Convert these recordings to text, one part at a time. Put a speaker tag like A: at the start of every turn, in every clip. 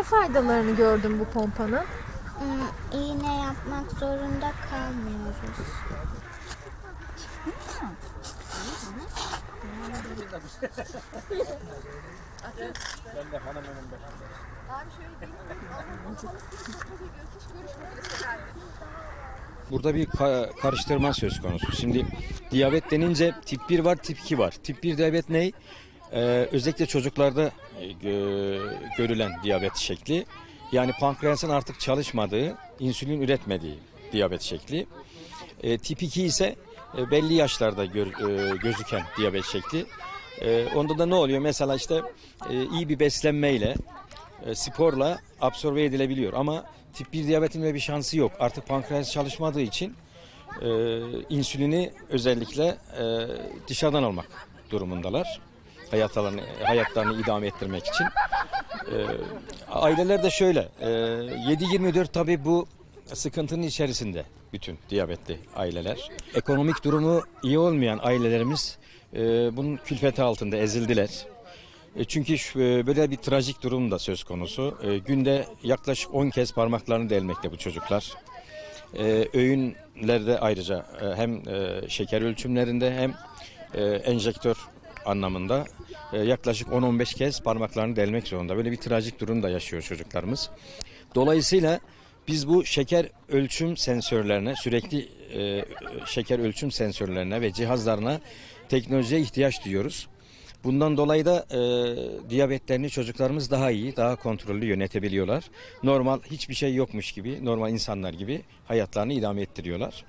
A: Ne faydalarını gördün bu pompanın?
B: Hmm, iğne yapmak zorunda kalmıyoruz.
C: Burada bir ka- karıştırma söz konusu. Şimdi diyabet denince tip 1 var, tip 2 var. Tip 1 diyabet ne? Ee, özellikle çocuklarda e, gö- görülen diyabet şekli. Yani pankreasın artık çalışmadığı, insülin üretmediği diyabet şekli. E, tip 2 ise e, belli yaşlarda gör- e, gözüken diyabet şekli. E, onda da ne oluyor? Mesela işte e, iyi bir beslenmeyle, e, sporla absorbe edilebiliyor. Ama tip 1 diyabetin bir şansı yok. Artık pankreas çalışmadığı için e, insülini özellikle e, dışarıdan almak durumundalar. Hayatlarını, hayatlarını idame ettirmek için. E, aileler de şöyle, e, 7-24 tabii bu sıkıntının içerisinde bütün diyabetli aileler. Ekonomik durumu iyi olmayan ailelerimiz e, bunun külfeti altında ezildiler. E, Çünkü şu- e, böyle bir trajik durum da söz konusu. E, Günde yaklaşık 10 kez parmaklarını delmekte bu çocuklar. E, Öğünlerde ayrıca e, hem e, şeker ölçümlerinde hem e, enjektör anlamında e, yaklaşık 10-15 kez parmaklarını delmek zorunda. Böyle bir trajik durum da yaşıyor çocuklarımız. Dolayısıyla biz bu şeker ölçüm sensörlerine sürekli e, şeker ölçüm sensörlerine ve cihazlarına teknolojiye ihtiyaç duyuyoruz. Bundan dolayı da e, diyabetlerini çocuklarımız daha iyi, daha kontrollü yönetebiliyorlar. Normal hiçbir şey yokmuş gibi, normal insanlar gibi hayatlarını idame ettiriyorlar.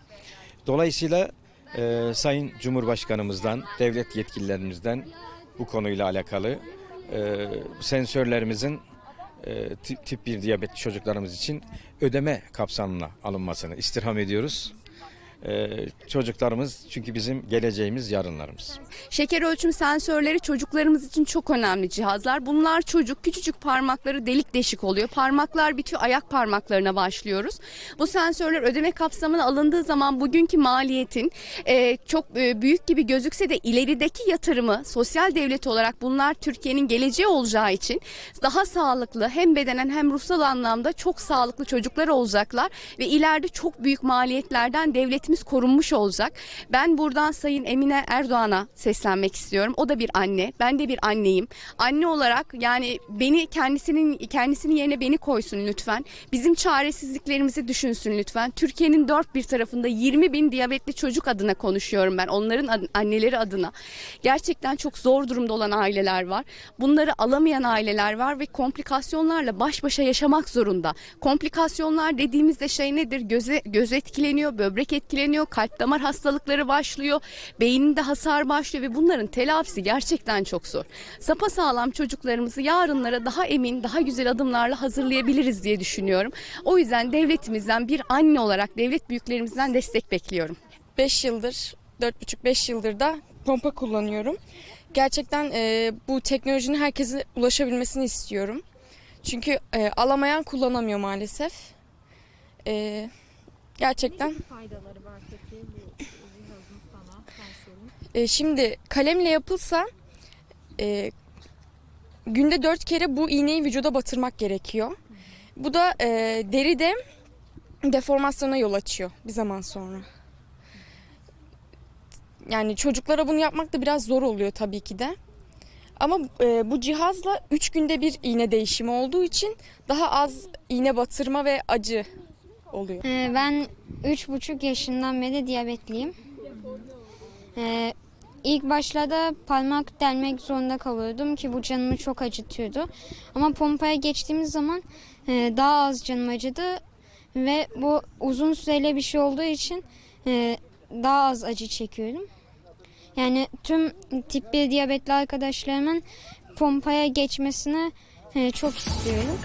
C: Dolayısıyla e, Sayın Cumhurbaşkanımızdan, devlet yetkililerimizden bu konuyla alakalı e, sensörlerimizin e, tip, tip 1 diyabetli çocuklarımız için ödeme kapsamına alınmasını istirham ediyoruz. E, çocuklarımız çünkü bizim geleceğimiz yarınlarımız.
D: Şeker ölçüm sensörleri çocuklarımız için çok önemli cihazlar. Bunlar çocuk küçücük parmakları delik deşik oluyor. Parmaklar bitiyor ayak parmaklarına başlıyoruz. Bu sensörler ödeme kapsamına alındığı zaman bugünkü maliyetin e, çok e, büyük gibi gözükse de ilerideki yatırımı sosyal devlet olarak bunlar Türkiye'nin geleceği olacağı için daha sağlıklı hem bedenen hem ruhsal anlamda çok sağlıklı çocuklar olacaklar ve ileride çok büyük maliyetlerden devletimiz korunmuş olacak. Ben buradan Sayın Emine Erdoğan'a seslenmek istiyorum. O da bir anne. Ben de bir anneyim. Anne olarak yani beni kendisinin kendisinin yerine beni koysun lütfen. Bizim çaresizliklerimizi düşünsün lütfen. Türkiye'nin dört bir tarafında 20 bin diyabetli çocuk adına konuşuyorum ben. Onların ad- anneleri adına. Gerçekten çok zor durumda olan aileler var. Bunları alamayan aileler var ve komplikasyonlarla baş başa yaşamak zorunda. Komplikasyonlar dediğimizde şey nedir? Göze, göz etkileniyor, böbrek etkileniyor, kalp damar hastalıkları başlıyor, beyninde hasar başlıyor ve bunların telafisi gerçekten çok zor. Sapa sağlam çocuklarımızı yarınlara daha emin, daha güzel adımlarla hazırlayabiliriz diye düşünüyorum. O yüzden devletimizden bir anne olarak devlet büyüklerimizden destek bekliyorum.
E: 5 yıldır, 4,5-5 yıldır da pompa kullanıyorum. Gerçekten e, bu teknolojinin herkese ulaşabilmesini istiyorum. Çünkü e, alamayan kullanamıyor maalesef. E, gerçekten.
A: Faydaları var peki bu cihazın sana, sensörün?
E: E, şimdi kalemle yapılsa e, günde 4 kere bu iğneyi vücuda batırmak gerekiyor. Bu da e, deride deformasyona yol açıyor bir zaman sonra. Yani çocuklara bunu yapmak da biraz zor oluyor tabii ki de. Ama e, bu cihazla 3 günde bir iğne değişimi olduğu için daha az iğne batırma ve acı oluyor.
F: Ee, Ben üç buçuk yaşından beri diyabetliyim. Ee, İlk başlarda parmak delmek zorunda kalıyordum ki bu canımı çok acıtıyordu. Ama pompaya geçtiğimiz zaman e, daha az canım acıdı ve bu uzun süreli bir şey olduğu için e, daha az acı çekiyorum. Yani tüm tip 1 diyabetli arkadaşlarımın pompaya geçmesini e, çok istiyorum.